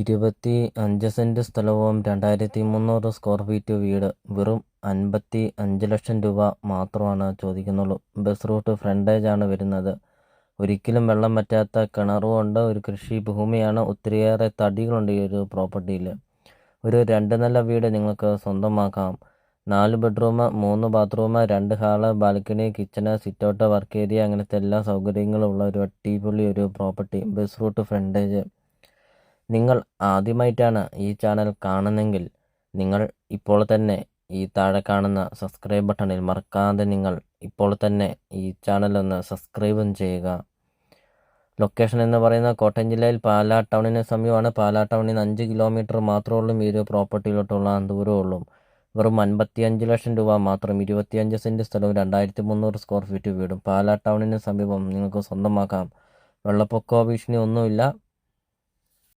ഇരുപത്തി അഞ്ച് സെന്റ് സ്ഥലവും രണ്ടായിരത്തി മുന്നൂറ് സ്ക്വയർ ഫീറ്റ് വീട് വെറും അൻപത്തി അഞ്ച് ലക്ഷം രൂപ മാത്രമാണ് ചോദിക്കുന്നുള്ളൂ. ബസ് റൂട്ട് ഫ്രണ്ടേജ് ആണ് വരുന്നത്. ഒരിക്കലും വെള്ളം പറ്റാത്ത കിണറുമുണ്ട് ഒരു കൃഷി ഭൂമിയാണ്. ഒത്തിരിയേറെ തടികളുണ്ട് ഈ ഒരു പ്രോപ്പർട്ടിയിൽ ഒരു രണ്ട് നില വീട് നിങ്ങൾക്ക് സ്വന്തമാക്കാം. നാല് ബെഡ്റൂം മൂന്ന് ബാത്റൂം രണ്ട് hall balcony kitchen sitout work area അങ്ങനത്തെ എല്ലാ സൗകര്യങ്ങളും ഉള്ള ഒരു അടിപൊളി ഒരു പ്രോപ്പർട്ടി ബസ് റൂട്ട് ഫ്രണ്ടേജ് നിങ്ങൾ ആദ്യമായിട്ടാണ് ഈ ചാനൽ കാണുന്നെങ്കിൽ നിങ്ങൾ ഇപ്പോൾ തന്നെ ഈ താഴെ കാണുന്ന സബ്സ്ക്രൈബ് ബട്ടണിൽ മറക്കാതെ നിങ്ങൾ ഇപ്പോൾ തന്നെ ഈ ചാനൽ ഒന്ന് സബ്സ്ക്രൈബും ചെയ്യുക. ലൊക്കേഷൻ എന്ന് പറയുന്ന കോട്ടയം ജില്ലയിൽ പാലാ ടൗണിന് സമീപമാണ്. പാലാ ടൗണിൽ നിന്ന് അഞ്ച് കിലോമീറ്റർ മാത്രമേ ഉള്ളൂ. ഈ ഒരു പ്രോപ്പർട്ടിയിലോട്ടുള്ള ദൂരമുള്ളൂ വെറും അൻപത്തിയഞ്ച് ലക്ഷം രൂപ മാത്രം ഇരുപത്തിയഞ്ച് സെന്റ് സ്ഥലവും രണ്ടായിരത്തി മുന്നൂറ് സ്ക്വയർ ഫീറ്റ് വീടും. പാലാ ടൗണിന് സമീപം നിങ്ങൾക്ക് സ്വന്തമാക്കാം. വെള്ളപ്പൊക്കോ ഭീഷണി ഒന്നുമില്ല.